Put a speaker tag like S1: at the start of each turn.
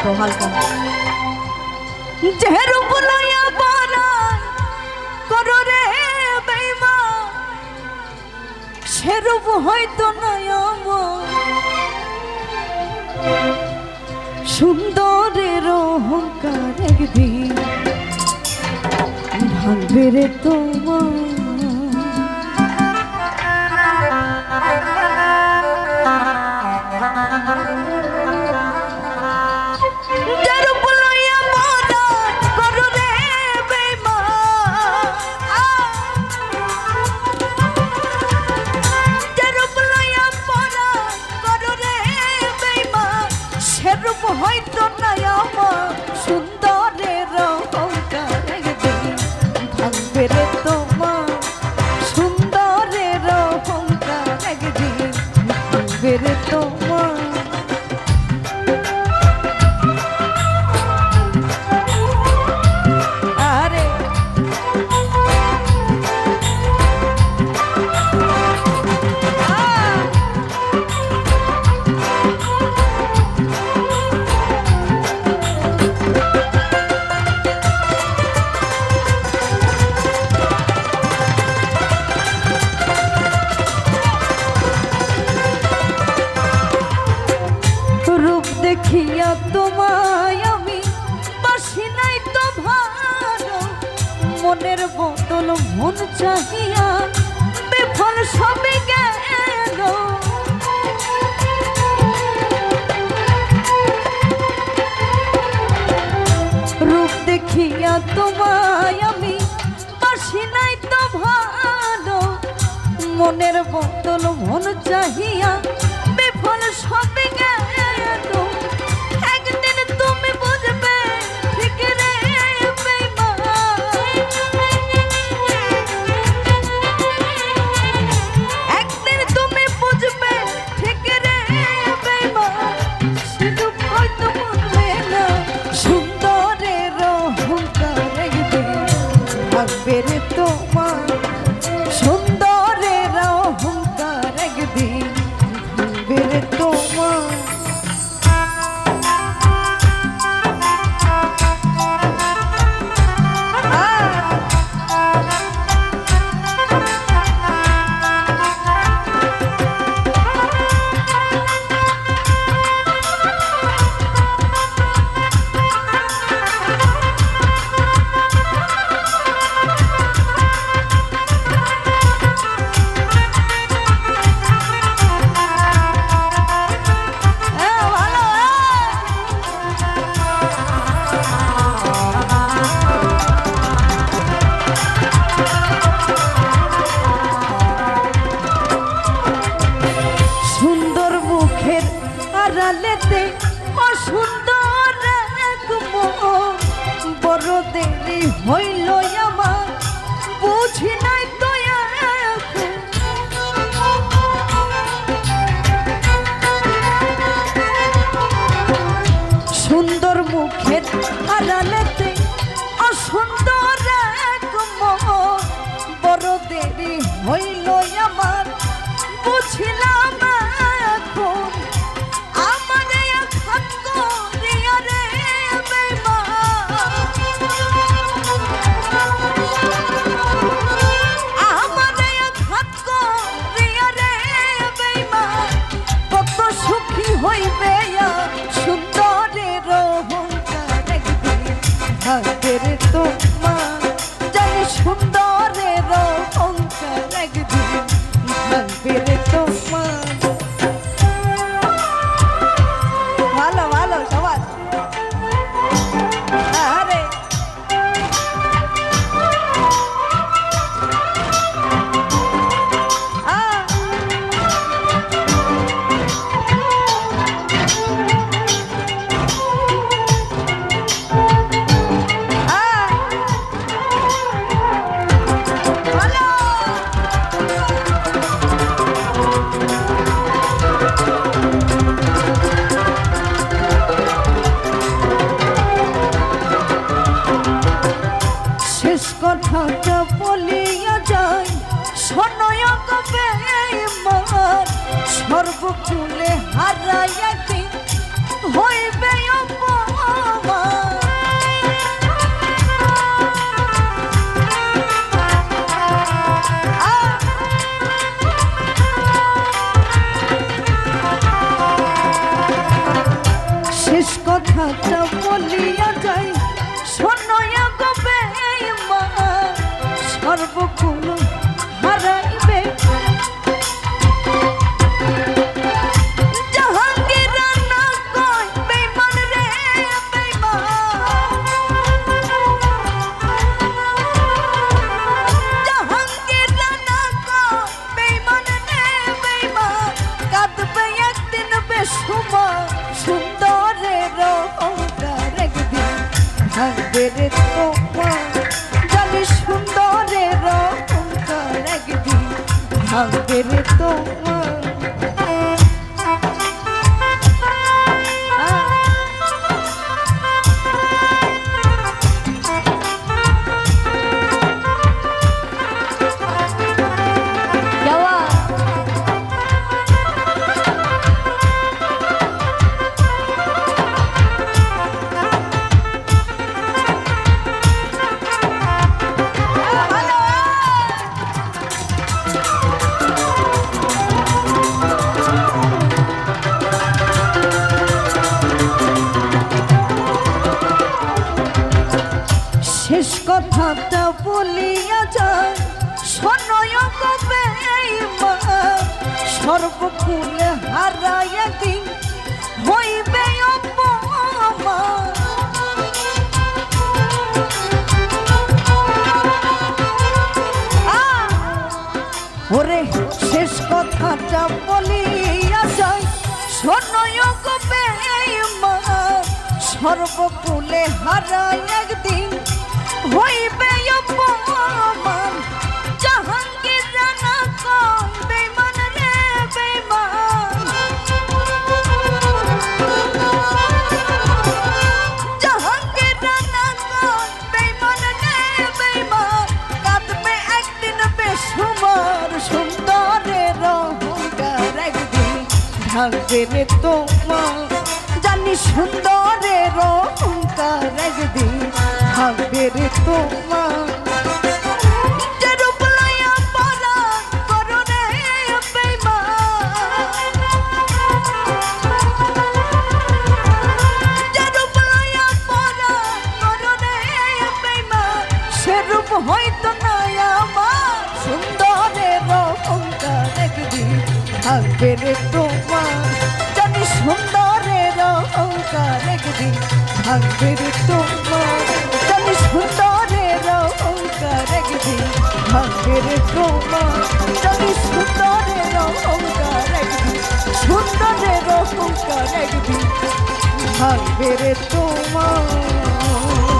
S1: হালকো হালকো যে রূপ লইয়া বানাই করো রে বেমা সে হয়তো নয় সুন্দরের অহংকার একদিন ভাঙবে রে তোমার। ফের তো দেখিয়া তোমায় আমি বাসি নাই তো ভালো। মনের বদল মন চাহিয়া বিফল সবে গেল। রূপ দেখিয়া তোমায় আমি বাসি নাই তো ভালো। মনের বদল মন চাহিয়া বেফল সবে গেল। ফেরে তোমার হইল আমার বুঝি নাই ধরব চুলে হারাইয়া হইবে শেষ কথাটা বলি বেসুমার সুন্দরের অহংকার একদিন ভাঙবে রে তোমার। জানি সুন্দরের অহংকার একদিন ভাঙবে রে তোমার। কথাটা বলিয়া যায় শোনয় কবে সর্বকুলে হারাইয়া দিন হইবে ওরে শেষ কথাটা বলিয়া যায় শোনয় কবে সর্বকুলে হারাই একদিন ভাঙবে রে তোমার। জানি সুন্দরের অহংকার একদিন ভাঙবে রে তোমার। রূপ হয়তো না আমার। সুন্দরের অহংকার একদিন থাকবে রে তোমার। থাকবে রে তোমার। তুমি সুন্দরের অহংকার একদিন থাকবে রে তোমার। তুমি সুন্দরের অহংকার একদিন সুন্দরের অহংকার একদিন থাকবে রে তোমার।